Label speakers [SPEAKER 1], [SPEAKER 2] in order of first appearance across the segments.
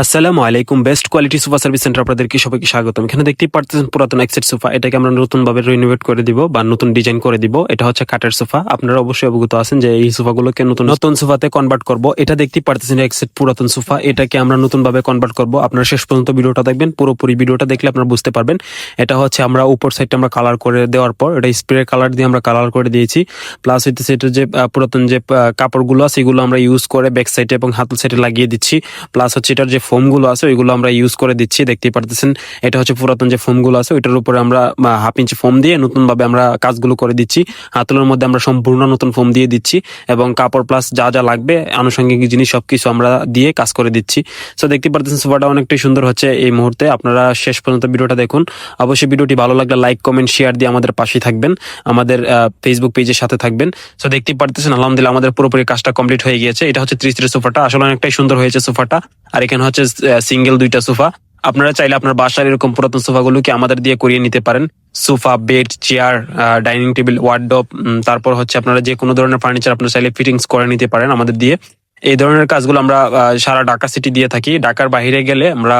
[SPEAKER 1] আসসালামু আলাইকুম best quality sofa service centre আপনাদেরকে সবাইকে স্বাগতম। এখানে দেখতেই পারতেছেন পুরাতন এক্সেট সোফা এটাকে আমরা নতুন ভাবে রিনোভেট করে দিব বা নতুন ডিজাইন করে দিব। এটা হচ্ছে কাঠের সোফা আপনারা অবশ্যই অবগত আছেন যে এই সোফাগুলোকে নতুন নতুন সোফাতে কনভার্ট করব। এটা দেখতেই পারতেছেন এক্সেট পুরাতন সোফা এটাকে আমরা নতুন ভাবে কনভার্ট করব। আপনারা শেষ পর্যন্ত ভিডিওটা দেখবেন, পুরোপুরি ভিডিওটা দেখলে আপনারা বুঝতে পারবেন। এটা হচ্ছে আমরা উপর সাইডটা আমরা কালার করে দেওয়ার পর, এটা স্প্রে কালার দিয়ে আমরা কালার করে দিয়েছি। প্লাস হইতেছে এটা যে পুরাতন যে কাপড়গুলো আছে, এগুলো আমরা ইউজ করে ব্যাক সাইডে এবং হাতল সাইডে লাগিয়ে দিচ্ছি। প্লাস হচ্ছে এটার যে ফোমগুলো আছে, ওইগুলো আমরা ইউজ করে দিচ্ছি, দেখতেই পারতেছেন। এটা হচ্ছে পুরাতন যে ফোমগুলো আছে, ওইটার উপরে আমরা হাফ ইঞ্চি ফোম দিয়ে নতুন ভাবে আমরা কাজগুলো করে দিচ্ছি। হাতলের মধ্যে আমরা সম্পূর্ণ নতুন ফোম দিয়ে দিচ্ছি এবং কাপড় প্লাস যা যা লাগবে, আনুষঙ্গিক জিনিস সবকিছু আমরা দিয়ে কাজ করে দিচ্ছি। সো দেখতে পারতেছেন, সোফাটা অনেকটাই সুন্দর হচ্ছে এই মুহূর্তে। আপনারা শেষ পর্যন্ত ভিডিওটা দেখুন। অবশ্যই ভিডিওটি ভালো লাগলে লাইক কমেন্ট শেয়ার দিয়ে আমাদের পাশে থাকবেন। আমাদের ফেসবুক পেজের সাথে থাকবেন। সো দেখতেই পারতেছেন, আলহামদুলিল্লাহ আমাদের পুরোপুরি কাজটা কমপ্লিট হয়ে গিয়েছে। এটা হচ্ছে ত্রিশ সোফাটা। আসলে অনেকটাই সুন্দর হয়েছে সোফাটা। আর এখানে হচ্ছে সিঙ্গেল দুইটা সোফা। আপনারা চাইলে আপনার বাসার এরকম পুরাতন সোফাগুলোকে আমাদের দিয়ে করিয়ে নিতে পারেন? Sofa, bed, chair dining table wardrobe তারপর হচ্ছে আপনারা যে কোনো ধরনের ফার্নিচার আপনারা চাইলে ফিটিংস করে নিতে পারেন আমাদের দিয়ে। এই ধরনের কাজগুলো আমরা সারা ঢাকা সিটি দিয়ে থাকি। ঢাকার বাইরে গেলে আমরা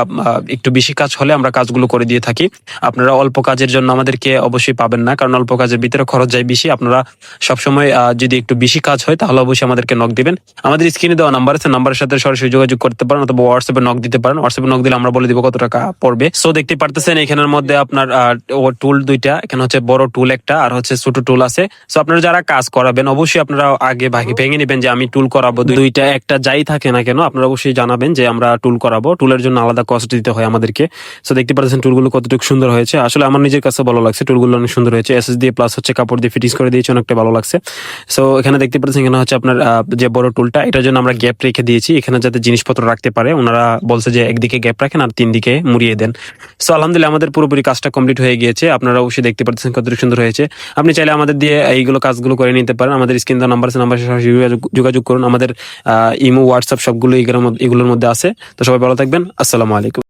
[SPEAKER 1] একটু বেশি কাজ হলে আমরা কাজগুলো করে দিয়ে থাকি। আপনারা অল্প কাজের জন্য আমাদেরকে অবশ্যই পাবেন না, কারণ অল্প কাজের ভিতরে খরচ যায় বেশি। আপনারা সবসময় যদি একটু বেশি কাজ হয়, তাহলে অবশ্যই আমাদেরকে নক দিবেন। আমাদের স্ক্রিনে দেওয়া নাম্বার আছে নাম্বারের সাথে সরাসরি যোগাযোগ করতে পারেন অথবা হোয়াটসঅ্যাপে নক দিতে পারেন। হোয়াটসঅ্যাপে নক দিলে আমরা বলে দিব কত টাকা পড়বে। সো দেখতে পারতেছেন এখানের মধ্যে আপনার টুল দুইটা, এখানে হচ্ছে বড় টুল একটা আর হচ্ছে ছোট টুল আছে। সো আপনারা যারা কাজ করাবেন, অবশ্যই আপনারা আগে ভাগে ভেঙে নেবেন যে আমি টুল করাবো দুইটা। একটা যাই থাকে না কেন, আপনারা অবশ্যই জানাবেন যে আমরা টুল করাবো। টুলের জন্য আলাদা কস্ট দিতে হয় আমাদেরকে। সো দেখতে পাচ্ছেন টুলগুলো কতটুকু সুন্দর হয়েছে। আসলে আমার নিজের কাছে ভালো লাগছে টুলগুলো অনেক সুন্দর হয়েছে। এসএস দিয়ে প্লাস হচ্ছে কাপড় দিয়ে ফিটিংস করে দিয়েছে, অনেকটা ভালো লাগছে। সো এখানে দেখতে পাচ্ছেন এখানে হচ্ছে আপনার যে বড় টুলটা এটার জন্য আমরা গ্যাপ রেখে দিয়েছি। এখানে যাতে জিনিসপত্র রাখতে পারে, ওনারা বলছে যে একদিকে গ্যাপ রাখেন আর তিন দিকে মুড়িয়ে দেন। সো আলহামদুলিল্লাহ আমাদের পুরোপুরি কাজটা কমপ্লিট হয়ে গিয়েছে। আপনারা অবশ্যই দেখতে পাচ্ছেন কতটুকু সুন্দর হয়েছে। আপনি চাইলে আমাদের দিয়ে এইগুলো কাজগুলো করে নিতে পারেন। আমাদের স্ক্রিন নাম্বার আছে নাম্বার যোগাযোগ- করুন। আমাদের ইমো হোয়াটসঅ্যাপ সবগুলো এগুলোর মধ্যে- আছে। তো সবাই ভালো থাকবেন। আসসালামু আলাইকুম।